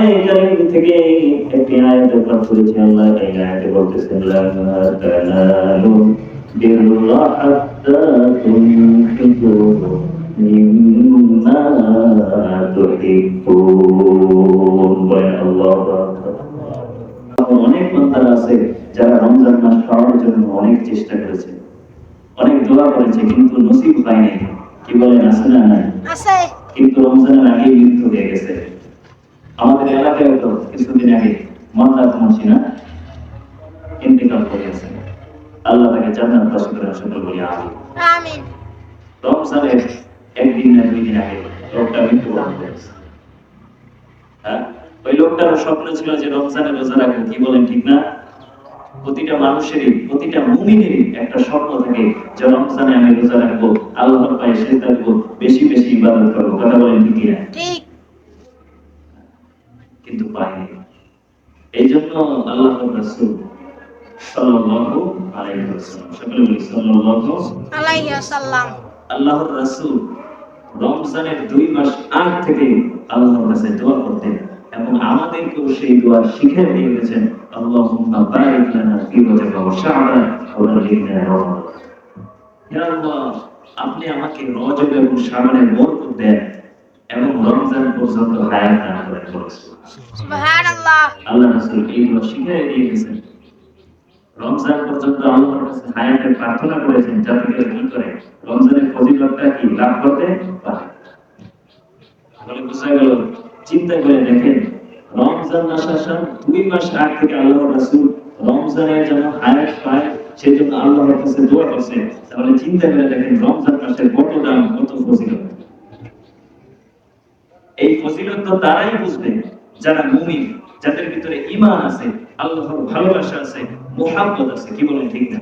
কোরআনে কারীম থেকে একটি আয়াত পাঠ করেছি আল্লাহ এই আয়াতে বলতেছেন লা তানালু বিররা হাত্তা তুনফিকু মিম্মা তুহিব্বুন। আল্লাহু আকবার। অনেক বান্দারা আছে যারা রমজান মাস পাওয়ার জন্য অনেক চেষ্টা করেছে অনেক দোয়া করেছে কিন্তু নসিব নাই। কি বলেন আছে না নাই? আছে। কিন্তু রমজানের আগে মৃত্যু হয়ে গেছে। আমাদের এলাকায় তো কিছুদিন আগে মন্দার মসি না ইন্তেকাল করে গেছে আল্লাহ তাকে জান্নাত বাসী করে সকল বলি আমি আমিন। রমজানের একদিন না দুই দিন আগে লোকটা মৃত্যুবরণ করেছে। হ্যাঁ? ওই লোকটার স্বপ্ন ছিল যে রমজানের রোজা রাখব কি বলেন ঠিক না? প্রতিটা মানুষেরই প্রতিটা মুমিনেরই একটা স্বপ্ন থাকে যে রমজানে আমি রোজা রাখব আল্লাহর পায়ে শেষ রাখব বেশি বেশি ইবাদত করব। কথা বলেন ঠিক কিনা? ঠিক। কিন্তু পাইনি। এই জন্য আল্লাহ রাসূল সাল্লাল্লাহু আলাইহি ওয়াসাল্লাম সকলে বলি সাল্লাল্লাহু আলাইহি সাল্লাম আল্লাহর রাসূল রমজানের দুই মাস আগ থেকে আল্লাহর কাছে দোয়া করতেন এবং আমাদেরকেও সেই দোয়া শিখে দিয়ে গেছেন আল্লাহুম্মা বারিক লানা ফি রজব ওয়া শাবান ওয়া বাল্লিগনা রমাদান আল্লাহ আপনি আমাকে রজব এবং শাবানের বরকত দেন। এবং রমজান পর্যন্ত হায়াত দান করেন সুবহানাল্লাহ। আল্লাহ রাসূল এইগুলো শিখিয়ে দিয়ে গেছেন রমজান পর্যন্ত আল্লাহর কাছে হায়াতের প্রার্থনা করেছেন যাতে করে কি করে? রমজানের ফজিলতটা কি লাভ করতে পারে তাহলে বোঝা গেল চিন্তা করে দেখেন রমজান আসার দুই মাস আগ থেকে আল্লাহর রাসূল রমজানের যেন হায়াত পায় সেজন্য আল্লাহর কাছে দোয়া করছে। তাহলে চিন্তা করে দেখেন রমজান মাসের কত দাম কত ফজিলত? এই ফজিলত তো তারাই বুঝবে যারা মুমিন, যাদের ভিতরে ঈমান আছে, আল্লাহর ভালোবাসা আছে, মোহাব্বত আছে, কি বলেন ঠিক না?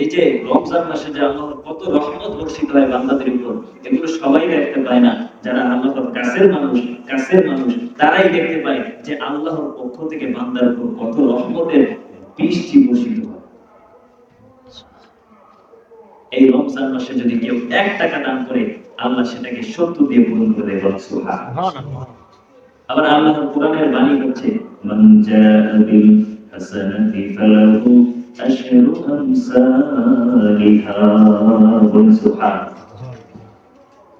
এই যে রমজান মাসে যে আল্লাহর কত রহমত বর্ষিত হয় বান্দাদের উপর, এগুলো সবাই দেখতে পায় না। যারা আল্লাহর কাছের মানুষ কাছের মানুষ, তারাই দেখতে পায় যে আল্লাহর পক্ষ থেকে বান্দার উপর কত রহমতের বৃষ্টি বর্ষিত হয় এই রমজান মাসে যদি কেউ এক টাকা দান করে আল্লাহ সেটাকে সত্য দিয়ে পূরণ করে দেয় বলে আবার আল্লাহর কোরআনের বাণী হচ্ছে।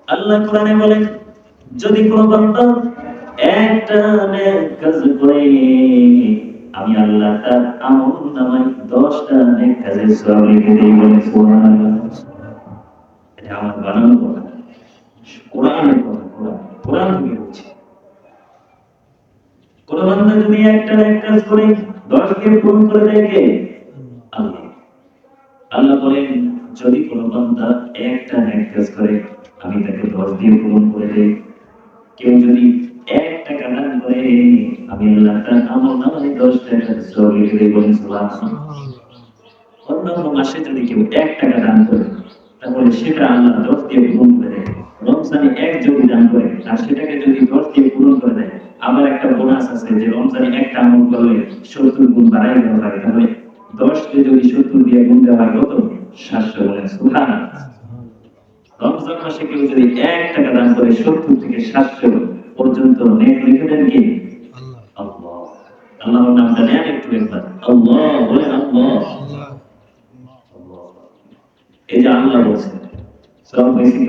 আল্লাহ কোরআনে বলেন যদি কোনো বান্দা একটা নেক কাজ করে আমি আল্লাহ তার আমল নামায় দশটা নেক কাজের সওয়াব লিখে দিই বলে এটা আমার বানানো কথা। কোরআনের কথা, কোরআন কোরআন থেকে কোন বান্দা যদি একটা কাজ করে, দশকে পূরণ করে কে? আল্লাহ। আল্লাহ বলেন, যদি কোন বান্দা একটা নেক কাজ করে, আমি তাকে দশ দিয়ে পূরণ করে দেই। কেউ যদি এক টাকা করে আমি আল্লাহ তার দশ টাকা লিখে দিই বলেন মাসে যদি কেউ এক টাকা দান করে, তাহলে সেটা আল্লাহ দশ দিয়ে পূরণ করে রমজানে এক যদি দান করে, আর সেটাকে যদি দশ দিয়ে পূরণ করে দেয়, আবার একটা বোনাস আছে যে রমজানে একটা আমল করলে সত্তর গুণ বাড়াই দেওয়া হয় তাহলে দশকে যদি সত্তর দিয়ে গুণ দেওয়া হয় কত? সাতশো বলেন সুহান রমজান মাসে কেউ যদি এক টাকা দান করে, সত্তর থেকে সাতশো পর্যন্ত নেক লিখে দেন কি? আল্লাহ। আল্লাহর নামটা নেন একটু একবার আল্লাহ বলেন আল্লাহ। এই যে আল্লাহ বলছেন সব হয়েছে কি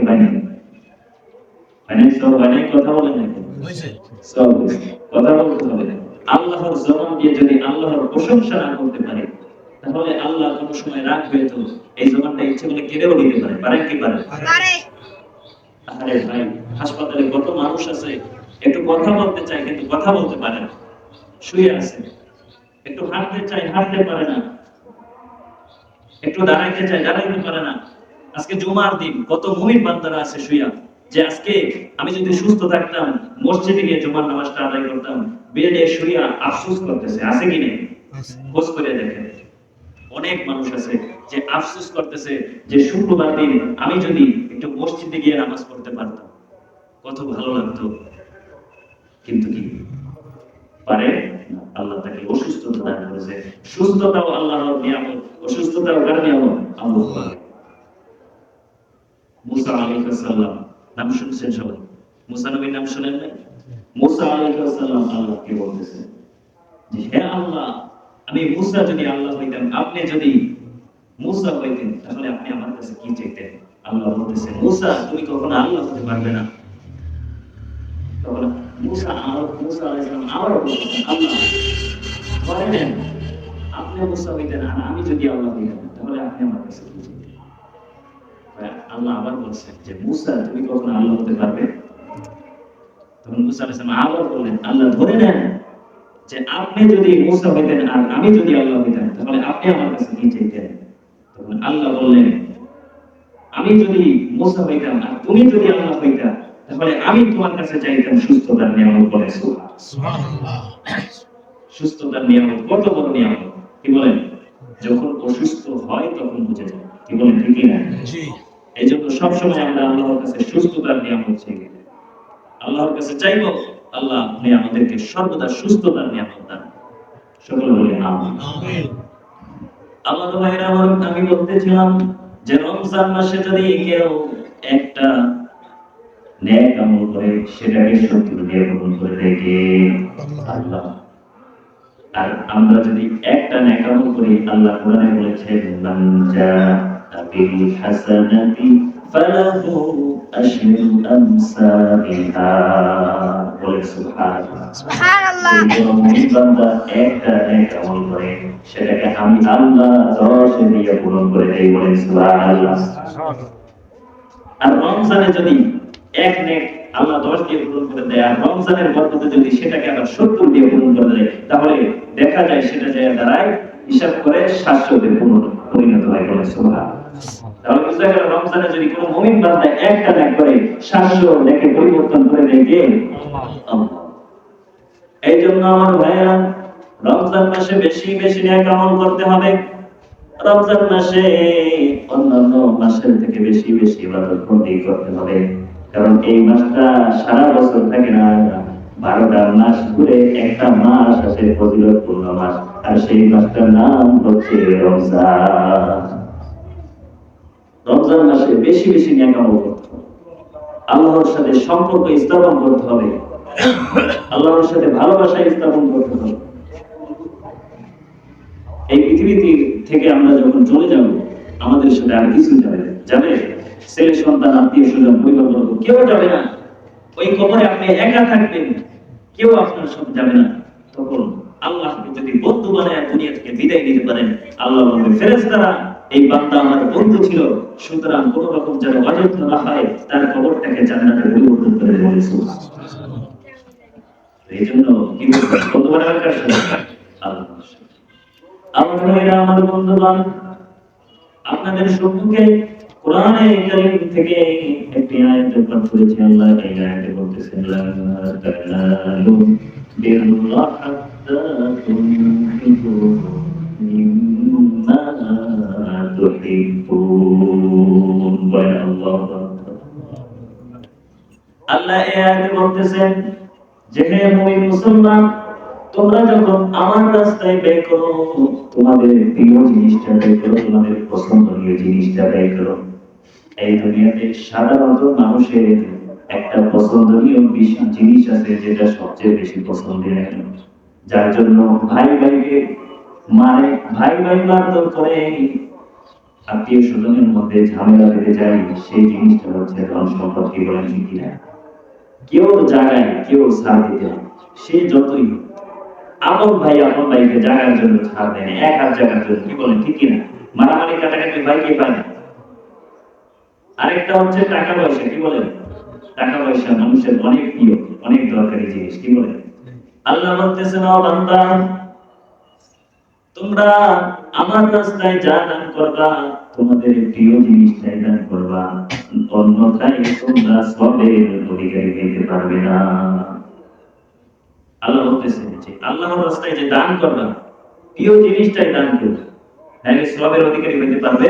সব কথা বলেন নাকি সব কথা বলতে হবে আল্লাহর জবান দিয়ে যদি আল্লাহর প্রশংসা না করতে পারে তাহলে আল্লাহ কোন সময় রাগ হয়ে তো এই জবানটা ইচ্ছে করে কেড়েও নিতে পারে। পারেন কি পারে। পারে। আরে ভাই হাসপাতালে কত মানুষ আছে একটু কথা বলতে চায় কিন্তু কথা বলতে পারে না। শুয়ে আছে। একটু হাঁটতে চায় হাঁটতে পারে না। একটু দাঁড়াইতে চায় দাঁড়াইতে পারে না। আজকে জুমার দিন কত মুমিন বান্দারা আছে শুয়া যে আজকে আমি যদি সুস্থ থাকতাম মসজিদে গিয়ে জুমার নামাজটা আদায় করতাম বেডে শুয়া আফসোস করতেছে। আছে কি নেই? খোঁজ করে দেখেন। অনেক মানুষ আছে যে আফসোস করতেছে যে শুক্রবার দিন আমি যদি একটু মসজিদে গিয়ে নামাজ পড়তে পারতাম। কত ভালো লাগতো। কিন্তু কি? পারে? আল্লাহ তাকে অসুস্থতা দান করেছে। সুস্থতাও আল্লাহর নিয়ামত অসুস্থতাও কার নিয়ামত আল্লাহ মুসা নাম শুনছেন সবাই? মুসা নবীর নাম শুনেন নাই? মুসা আল্লাহকে বলতেছেন যে, হে আল্লাহ, আমি মুসা যদি আল্লাহ হইতাম, আপনি যদি মুসা হইতেন, তাহলে আপনি আমার কাছে কি চাইতেন? আল্লাহ বলতেছেন মুসা, তুমি কখনো আল্লাহ হতে পারবে না। তখন আল্লাহ ধরে নেন আপনি যদি যে, মুসা আপনি যদি হইতেন আর আমি যদি আল্লাহ হইতাম তাহলে আপনি আমার কাছে কি চাইতেন? তখন আল্লাহ বললেন, আমি যদি মুসা হইতাম, আর তুমি যদি আল্লাহ তাহলে আমি তোমার কাছে চাইতাম সুস্থতার নিয়ামত বলে সুস্থতার নিয়ামত কত বড় নিয়ামত? কি বলেন? যখন অসুস্থ হয় তখন বুঝে যায়। কি বলেন ঠিক না এই জন্য সবসময় আমরা আল্লাহর কাছে সুস্থতার নিয়ামত চাই। আল্লাহর কাছে চাইব আল্লাহ আপনি আমাদেরকে সর্বদা সুস্থতার নিয়ামত দান সকলে বলে আমিন। আল্লাহ আমার আমি বলতেছিলাম যে রমজান মাসে যদি কেউ একটা ন্যাক আমল করে সেটাকে সত্যি দিয়ে গ্রহণ করে দেখে আল্লাহ। আর আমরা যদি একটা করি আল্লাহ কোরআনে বলেছেন মান বিল হাসানাতি ফালাহু আশরু আমসালিহা। বলে সুবহানাল্লাহ। সুবহানাল্লাহ। যদি বান্দা একটা নেক আমল করে সেটাকে আমি আল্লাহ দশ দিয়ে পূরণ করে দেই বলেন সুবহানাল্লাহ। আর রমজানে যদি এক নেক আল্লাহ দশ দিয়ে পূরণ করে দেয়। আর রমজানের বরকতে যদি সেটাকে আবার সত্তর দিয়ে পূরণ করে দেয়, তাহলে দেখা যায় সেটা যায় দাঁড়ায় হিসাব করে সাতশোতে পরিণত হয় বলে তাহলে বুঝা গেল রমজানে যদি কোনো মুমিন বান্দা একটা নেক করে, সাতশো নেকে পরিবর্তন করে দেয় কে? এই জন্য আমার ভাইয়েরা, রমজান মাসে বেশি বেশি ন্যাক আমল করতে হবে। রমজান মাসে অন্যান্য মাসের থেকে বেশি বেশি ইবাদত করতে হবে। কারণ এই মাসটা সারা বছর থাকে না, বারোটা মাস ঘুরে একটা মাস আসে ফজিলতপূর্ণ মাস, আর সেই মাসটার নাম হচ্ছে রমজান। রমজান মাসে বেশি বেশি হবে। আল্লাহর সাথে সম্পর্ক স্থাপন করতে হবে। আল্লাহর সাথে ভালোবাসা স্থাপন করতে হবে। এই পৃথিবীতে থেকে আমরা যখন চলে যাব, আমাদের সাথে আর কিছু যাবে। যাবে? সন্তান, আত্মীয় স্বজন কেউ যাবে না। ওই কবরে আপনি একা থাকবেন, কেউ আপনার যাবে না। তখন আল্লাহ যদি বন্ধু বানায় দুনিয়া থেকে বিদায় নিতে পারেন, আল্লাহ বলবে এই বান্দা আমার বন্ধু ছিল, সুতরাং কোন রকম যেন না হয়, তার কবরটাকে পরিবর্তন করে এই জন্য কি বলব বন্ধু বানাবার ভাইরা, আমার আপনাদের সম্মুখে আল্লাহ এই আয়াতে বলতেছেন, লা তানালু মুমিন মুসলমান, তোমরা যখন আমার রাস্তায় ব্যয় করো, তোমাদের প্রিয় জিনিসটা ব্যয় করো, তোমাদের পছন্দনীয় জিনিসটা ব্যয় করো। এই দুনিয়াতে সাধারণত মানুষের একটা পছন্দনীয় বিশেষ জিনিস আছে যেটা সবচেয়ে বেশি পছন্দের যার জন্য ভাই ভাইকে মানে ভাই ভাই মারধর করে আত্মীয় স্বজনের মধ্যে ঝামেলা বেঁধে যায় সেই জিনিসটা হচ্ছে ধন সম্পদ কি বলেন কিনা কেউ জায়গায় কেউ ছাড় দিতে সে যতই। আপন ভাই, আপন ভাইকে জাগার জন্য ছাড় দেয় এক হাত জাগার জন্য। কি বলেন, ঠিক কিনা? মারামারি কাটাকাটি ভাইকে পায় না। আরেকটা হচ্ছে টাকা পয়সা, কি বলেন? টাকা পয়সা মানুষের অনেক প্রিয়, অনেক দরকারি জিনিস, কি বলেন? আল্লাহ বলতেছেন, ও বান্দা, তোমরা আমার রাস্তায় যা দান করবা, তোমাদের প্রিয় জিনিসটাই দান করবা। অন্যথায় তোমরা সবের অধিকারী পেতে পারবে না। আল্লাহ বলতেছেন যে, আল্লাহর রাস্তায় যে দান করবা, প্রিয় জিনিসটাই দান করবে। তাহলে সবের অধিকারী হইতে পারবে?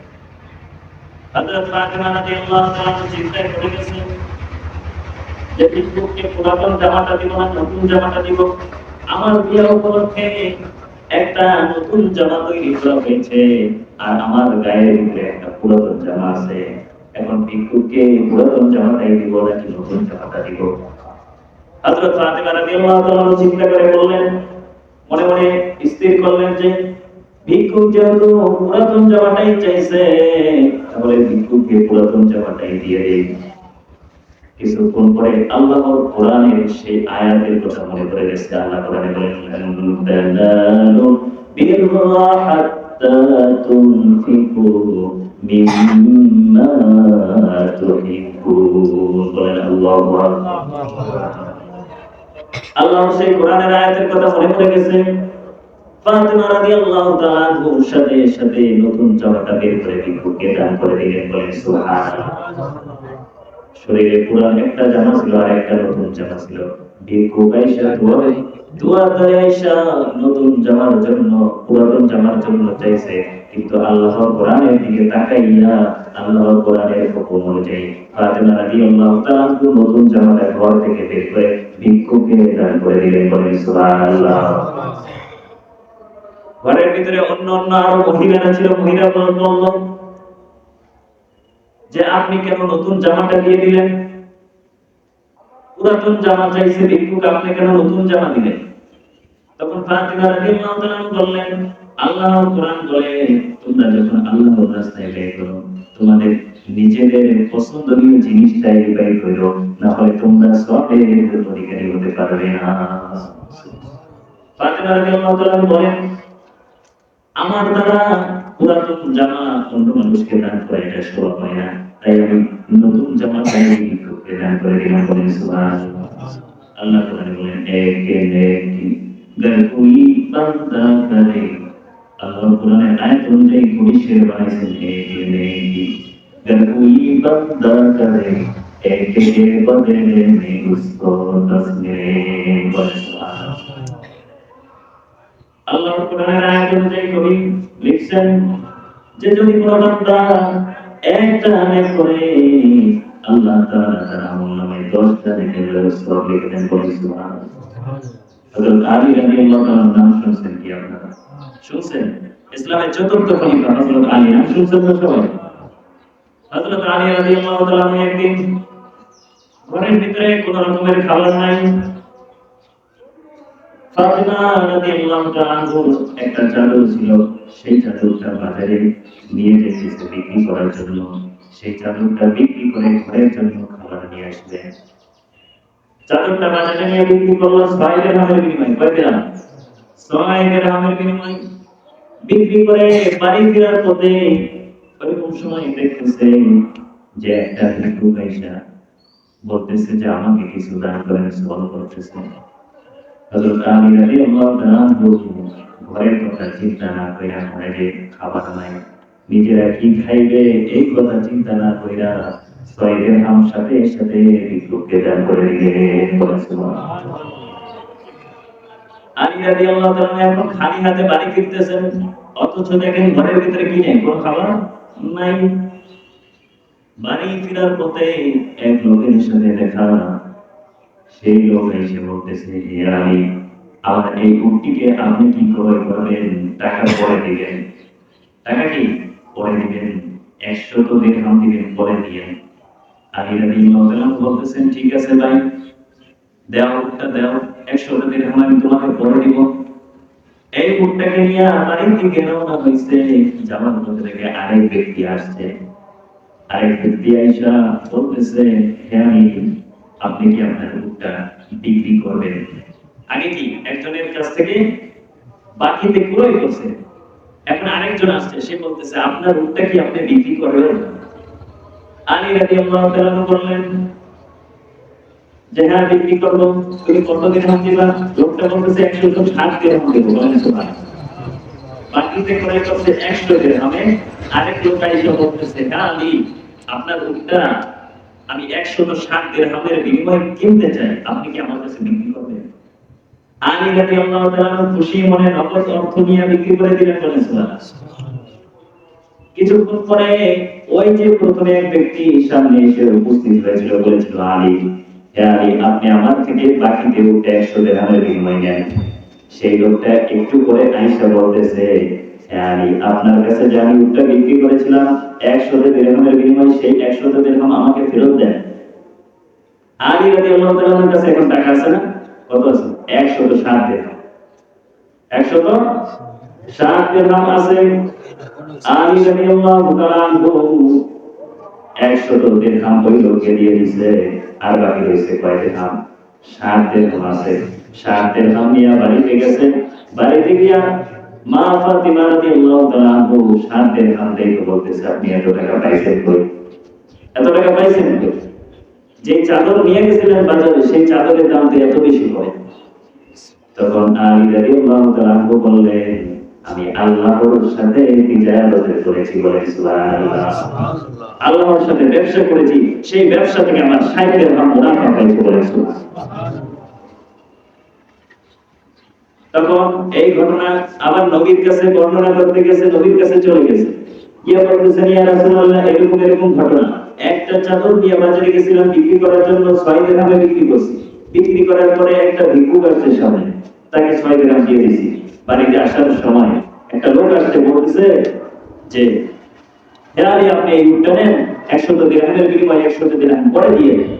আর আমার পুরাতন আছে। এখন দিব নতুন দিব? চিন্তা করে বললেন, মনে মনে স্থির করলেন যে ভিক্ষুক যেহেতু পুরাতন জামাটাই চাইছে তাহলে ভিক্ষুককে পুরাতন জামাটাই দিয়ে কিছুক্ষণ পরে কোরআনের সেই আয়াতের কথা মনে পড়ে গেছে আল্লাহ কোরআনে বলেন "লান তানালু বিররা হাত্তা তুনফিকু মিম্মা তুহিব্বুন বলেন আল্লাহু সেই কোরআনের আয়াতের কথা মনে পড়ে গেছে ফাতিমা রাদিয়াল্লাহু সাথে সাথে নতুন জামাটা বের করে দান করে দিলেন সুবহানাল্লাহ। শরীরে একটা জামা ছিল আর একটা নতুন জামা ছিল। আয়েশা দোয়া দোয়া করে আয়েশা, নতুন জামার জন্য, পুরাতন জামার জন্য চাইছে। কিন্তু আল্লাহর কোরআনের দিকে তাকাইয়া, আল্লাহর কোরআনের হুকুম অনুযায়ী ফাতেমা রাদিয়াল্লাহু তাআলা নতুন জামাটা ঘর থেকে বের করে ভিক্ষুককে দান করে দিলেন বলেন সুবহানাল্লাহ। ঘরের ভিতরে অন্য অন্য আরও মহিলারা ছিল মহিলা বলল যে আপনি কেন নতুন জামাটা দিয়ে দিলেন? পুরাতন জামা চাইছে ভিক্ষুক, আপনি কেন নতুন জামা দিলেন? তখন ফাতিমা রাদিয়াল্লাহু তাআলা বললেন, আল্লাহ কোরআন বলে, তোমরা যখন আল্লাহর রাস্তায় ব্যয় করো, তোমাদের নিজেদের পছন্দনীয় জিনিসটাই ব্যয় করো না হয় তোমরা সবের অধিকারী হতে পারবে না। ফাতিমা রাদিয়াল্লাহু তাআলা বলেন আমার দ্বারা পুরাতন জামা অন্য মানুষকে দান করে এটা শোভা পায় না তাই আমি নতুন জামা চাই ভিক্ষুককে দান করে দিলাম বলেন সুবহানাল্লাহ আল্লাহ কোরআনে বলেন এক এক गर कोई बंदा करे আল্লাহ কোরআনে আয়াত অনুযায়ী পুলিশের বানাইছেন এক এক गर कोई बंदा करे एक के बदले में उसको दस में बस আল্লাহর কোরআনের আয়াত অনুযায়ী কবি লিখছেন, যে যদি কোনো বান্দা একটা করে, আল্লাহ তাআলা তার আমল নামে 10টা নেকের সওয়াব লিখে দেন বলেন সুবহানাল্লাহ। হযরত আলী রাদিয়াল্লাহু তাআলার নাম শুনছেন কি আপনারা? শুনছেন? ইসলামের চতুর্থ খলিফা হযরত আলী, নাম শুনছেন না সবাই? হযরত আলী রাদিয়াল্লাহু তাআলা একদিন ঘরের ভিতরে কোনো রকমের খাবার নাই একটা চাদর ছিল, সেই চাদরটা বাজারে নিয়ে যেতেছে বিক্রি করার জন্য। সেই চাদরটা বিক্রি করে ঘরের জন্য খাবার নিয়ে চাদরটা বাজারে নিয়ে বিক্রি করল বিনিময়ে সময় দেখতেছে যে একটা বলতেছে যে, আমাকে কিছু দান করেন সল করতেছে। হযরত আলী রাদিয়াল্লাহু তাআলা ঘরের কথা চিন্তা না কইরা ঘরে খাবার নাই। নিজেরা কি খাইবে এই কথা চিন্তা না কইরা ছয় দিরহাম সাথে সাথে ভিক্ষুককে দান করে দিয়ে আলী রাদিয়াল্লাহু তাআলা এখন খালি হাতে বাড়ি ফিরতেছেন। অথচ দেখেন ঘরের ভিতরে কি নেই? কোনো খাবার নাই। বাড়ি ফেরার পথে এক লোকের সাথে দেখা সেই লোক বলতেছে হে আলী আমার এই উটটিকে আপনি কি করে করবেন টাকা পরে দিবেন। টাকা কি? পরে দিবেন। একশো তো দিরহাম দিবেন, পরে দিবেন আলী রাদিয়াল্লাহু বলতেছেন, ঠিক আছে ভাই, দেও উটটা দেও, একশো দিরহাম আমি তোমাকে পরে দিব। এই উটটাকে নিয়ে বাড়ির দিকে রওনা হয়েছে যাওয়ার মধ্যে থেকে আরেক ব্যক্তি আসছে। আরেক ব্যক্তি আইসা বলতেছে হে আমি আপনি কি আপনার উটটা বিক্রি করবেন? আগে কি? একজনের কাছ থেকে বাকিতে ক্রয় করছে। এখন আরেকজন আসছে, সে বলতেছে, আপনার উটটা কি আপনি বিক্রি করবেন? আলী রাদিয়াল্লাহু তাআলা বললেন, যে হ্যাঁ বিক্রি করব। তুমি কত দিন হাম দিবা? লোকটা বলতেছে, একশো ষাট দিন হাম দেবো, বলেন সুবহানাল্লাহ। বাকিতে করে করছে একশো দেড়হামে আরেক লোক এসে বলতেছে হ্যাঁ আলী, আপনার উটটা আমি একশো ষাট দেড়হামের বিনিময়ে কিনতে চাই, আপনি কি আমার কাছে বিক্রি করবেন? আল্লাহ খুশি মনে নগদ অর্থ নিয়ে বিক্রি করে কিছুক্ষণ পরে ওই যে প্রথমে এক ব্যক্তি সামনে এসে উপস্থিত হয়েছিল, বলেছিল, আলী আপনি আমার থেকে বাকিতে উঠে একশো দেড়হামের বিনিময় নেন। সেই লোকটা একটু করে আইসা বলতেছে আপনার কাছে যে আমি উটটা বিক্রি করেছিলাম একশো দেড়হামের বিনিময়ে সেই একশো দেড়হাম আমাকে ফেরত দেন। আলী রাজি আল্লাহ কাছে এখন টাকা আছে না? কত আছে? একশো তো ষাট দেড়হাম একশো তো ষাট দেড়হাম আছে। আলী তাআলা আনহু 100 দিরহাম ওই লোককে দিয়ে দিয়েছে আর বাকি রয়েছে কয় দিরহাম 60 দিরহাম আছে। 60 দিরহাম নিয়ে বাড়িতে গেছে। বাড়িতে গিয়া মা ফাতিমা তাআলা আনহু 60 দিরহাম দিয়ে বলতেছে, আপনি এত টাকা পাইছেন কই? এত টাকা পাইছেন কই? যে চাদর নিয়ে গেছিলেন বাজারে, সেই চাদরের দাম তো এত বেশি হয়। তখন আলী তাআলা বললেন, আমি আল্লাহর সাথে করেছি বলে সুবহানাল্লাহ। আল্লাহর সাথে ব্যবসা করেছি, সেই ব্যবসা থেকে আমার 60 দিরহাম মুনাফা হয়েছে বলে সুবহানাল্লাহ। তখন এই ঘটনা আবার নবীর কাছে বর্ণনা করতে গেছে, নবীর কাছে চলে গেছে। ইয়া বলতেছেন ইয়া রাসূলুল্লাহ, এরকম এরকম ঘটনা। একটা চাদর বাজারে গেছিলাম, বিক্রি করার জন্য ছয় বিক্রি করছি। বিক্রি করার পরে একটা আসছে সামনে। তাকে ছয় দিয়ে বাড়িতে আসার সময় একটা লোক আসছে, বলতেছে যে, হে আলী, আপনি এই উটটা নেন, একশত দিরহামের বিনিময়ে একশত দিরহাম পরে দিয়ে দেন।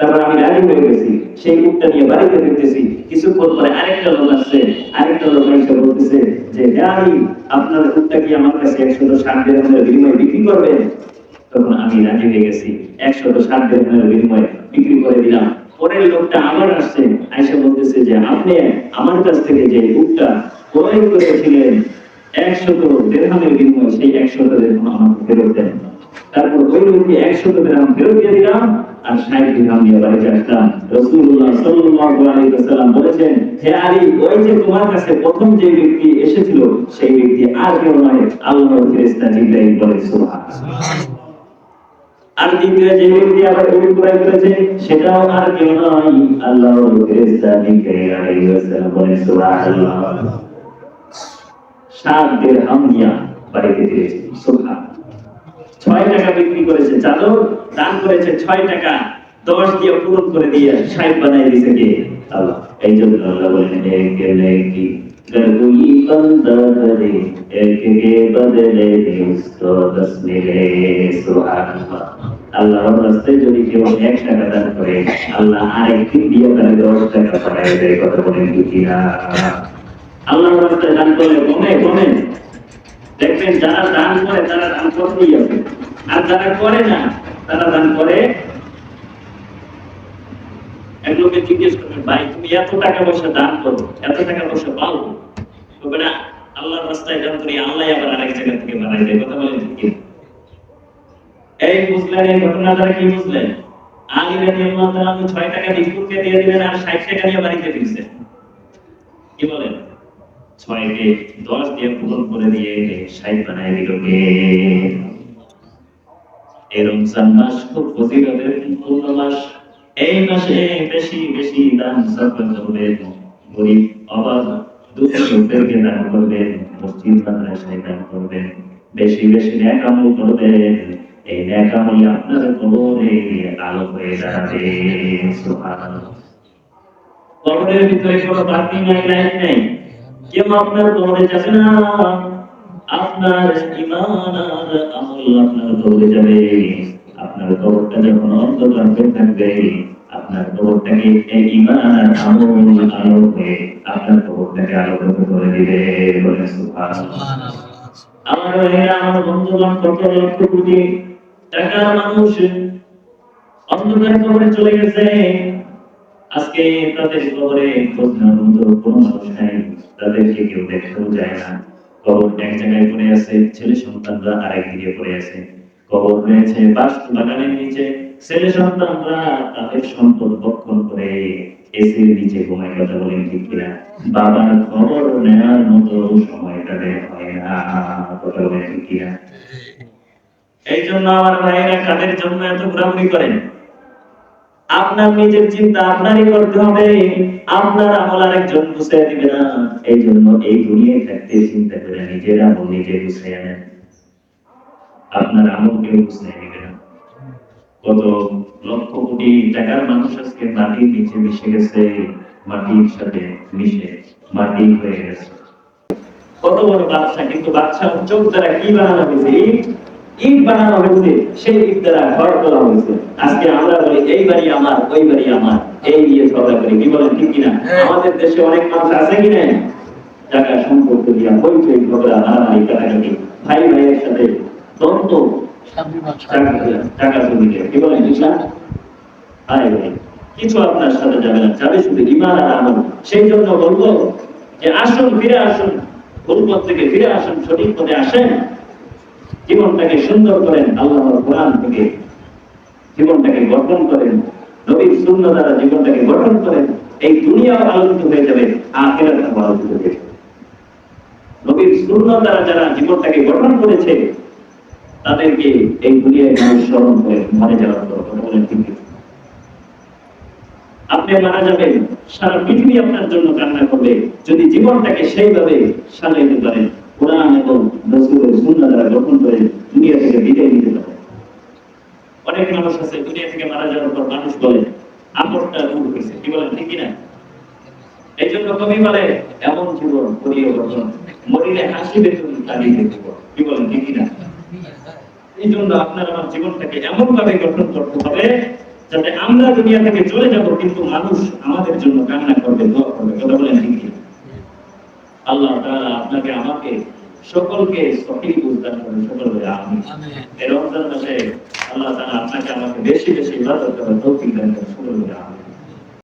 তারপর আমি রাজি হয়ে গেছি, সেই উটটা নিয়ে বাড়িতে ফিরতেছি। কিছুক্ষণ পরে আরেকটা লোক আসছে, আরেকটা লোক এসে বলতেছে যে, হে আপনার উটটা কি আমার কাছে একশত ষাট দিরহামের বিনিময়ে বিক্রি করবেন তখন আমি রাজি হয়ে গেছি, একশত ষাট দিরহামের বিনিময়ে বিক্রি করে দিলাম। পরের লোকটা আবার আসছে, আইসা বলতেছে যে, আপনি আমার কাছ থেকে যে উটটা ক্রয় করেছিলেন, একশত দেড়হামের বিনিময়ে সেই একশত দেড়হাম আমাকে ফেরত দেন। তারপর লোককে একশত ফেরত দিয়ে দিলাম, আর ষাট দিরহাম নিয়ে বাড়িতে আসলাম। রসুল্লাহ ওয়াসাল্লাম বলেছেন, হে আলী, ওই যে তোমার কাছে প্রথম যে ব্যক্তি এসেছিল, সেই ব্যক্তি আর কেউ নয় সুবহানাল্লাহ। আর দ্বিতীয় যে ব্যক্তি আবার করেছে, সেটাও আর কেউ নয় সুবহানাল্লাহ। সাত বাড়িতে ছয় টাকা বিক্রি করেছে চাদর দান করেছে ছয় টাকা দশ দিয়ে পূরণ করে দিয়ে ষাট বানাই দিয়েছে কে আল্লাহ এই জন্য আল্লাহ বলেন এক নেকি कर कोई बंदा करे एक के बदले उसको दस मिले सुभान अल्लाह আল্লাহর রাস্তায় যদি কেউ এক টাকা দান করে আল্লাহ আরেকদিন দিয়ে তারা দশ টাকা পাঠায় দেয় কথা বলেন কি না আল্লাহর রাস্তায় দান করলে কমে কমে দেখবেন যারা দান করে, তারা দান করতেই আছে আর যারা করে না, তারা দান করে এক লোকে জিজ্ঞেস করবেন ভাই, তুমি এত টাকা পয়সা দান করো, এত টাকা পয়সা পাও? তবে না, আল্লাহর রাস্তায় দান করি আল্লাহ আবার আরেক জায়গা থেকে বানাই দেয়। কথা বলেন এই বুঝলেন, এই ঘটনা দ্বারা কি বুঝলেন? আলী রাদিয়াল্লাহু তাআলা আমি 6 টাকা ভিক্ষুককে দিয়ে দিলেন আর 60 টাকা নিয়ে বাড়িতে ফিরছেন কি বলেন? ছয়কে দশ দিয়ে পূরণ করে দিয়ে ষাট বানায় দিল কে? এই রমজান মাস খুব ফজিলতের পূর্ণ মাস। এই মাসে বেশি বেশি দান সরকার করবেন গরিব অভাব দুঃখীদেরকে দান করবেন মসজিদ মাদ্রাসায় দান করবেন। বেশি বেশি ন্যাক করবেন, এই ন্যাক আপনার কবরে আলো হয়ে দাঁড়াবে সুবহানাল্লাহ। কবরের ভিতরে কোনো বাতি নাই, লাইট নাই। কেউ আপনার কবরে যাবে না আপনার ইমান আর আমল আপনার কবরে যাবে। আপনার কবরটা যখন অন্ধকার থাকবে আপনার কবরটাকে এই ইমান আর আমল আলো হয়ে আপনার কবরটাকে আলোকিত করে দিবে। বলে সুবহানাল্লাহ। আমার ভাইয়েরা আমার বন্ধুগণ কত লক্ষ কোটি টাকার মানুষ অন্ধকার কবরে চলে গেছে। আজকে তাদের কবরে খোঁজ নেওয়ার মতো কোনো মানুষ নাই। তাদেরকে কেউ দেখতেও যায় না। কবর এক জায়গায় পড়ে আছে ছেলে সন্তানরা আরেক দিকে পড়ে আছে। কবর রয়েছে বাস বাগানের নিচে ছেলে সন্তানরা তাদের সম্পদ বক্ষণ করে এসির নিচে ঘুমায় কথা বলেন ঠিক কিনা। বাবার খবর নেওয়ার মতো সময়টা বের হয় না কথা বলেন ঠিক কিনা। এই জন্য আমার ভাইয়েরা কাদের জন্য এত ঘোরাঘুরি করেন? আপনার নিজের চিন্তা আপনারই করতে হবে। আপনার আমল আরেকজন বুঝিয়ে দিবে না। এই জন্য এই দুনিয়ায় থাকতে চিন্তা করে নিজের আমল নিজে বুঝিয়ে আনেন আপনার আমল কেউ বুঝিয়ে দিবে না। কত লক্ষ কোটি টাকার মানুষ আজকে মাটির নিচে মিশে গেছে। মাটির সাথে মিশে মাটি হয়ে গেছে। কত বড় বাচ্চা কিন্তু বাচ্চা চোখ দ্বারা কি বানানো হয়েছে ইট বানানো হয়েছে সেই ইট দ্বারা ঘর তোলা হয়েছে। আজকে আমরা বলি এই বাড়ি আমার ওই বাড়ি আমার। এই নিয়ে ঝগড়া করি। কি বলেন ঠিক কিনা? আমাদের দেশে অনেক মানুষ আছে কি না টাকা সম্পর্ক দিয়া হইচই ঝগড়া মারামারি কাটাকাটি। ভাই ভাইয়ের সাথে দ্বন্দ্ব। টাকা কি বলেন হায় ভাই কিছু আপনার সাথে যাবে না। যাবে শুধু ইমান আর আমল। সেই জন্য বলব যে আসুন ফিরে আসুন। ভুল পথ থেকে ফিরে আসুন সঠিক পথে আসেন। জীবনটাকে সুন্দর করেন আল্লাহর কোরআন থেকে। জীবনটাকে গঠন করেন, নবীর শূন্য দ্বারা জীবনটাকে গঠন করেন, এই দুনিয়াও আলোকিত হয়ে যাবে আখেরাতও আলোকিত হয়ে যাবে। নবীর শূন্য দ্বারা যারা জীবনটাকে গঠন করেছে, তাদেরকে এই দুনিয়ায় মানুষ স্মরণ করে মরে যাওয়ার আপনি মারা যাবেন, সারা পৃথিবী আপনার জন্য কান্না করবে। যদি জীবনটাকে সেইভাবে সাজাইতে পারেন, কোরআন এবং এমন জীবনটাকে এমন ভাবে গঠন করতে হবে, যাতে আমরা দুনিয়া থেকে চলে যাব, কিন্তু মানুষ আমাদের জন্য কান্না করবে, দোয়া করবে। কথা বলেন আল্লাহ আপনাকে আমাকে সকলকে সঠিক বুঝদান করে সকলকে আমি। এই রমজান মাসে আল্লাহ তাআলা আপনাকে আমাকে বেশি বেশি ইবাদত করার তৌফিক দান করেন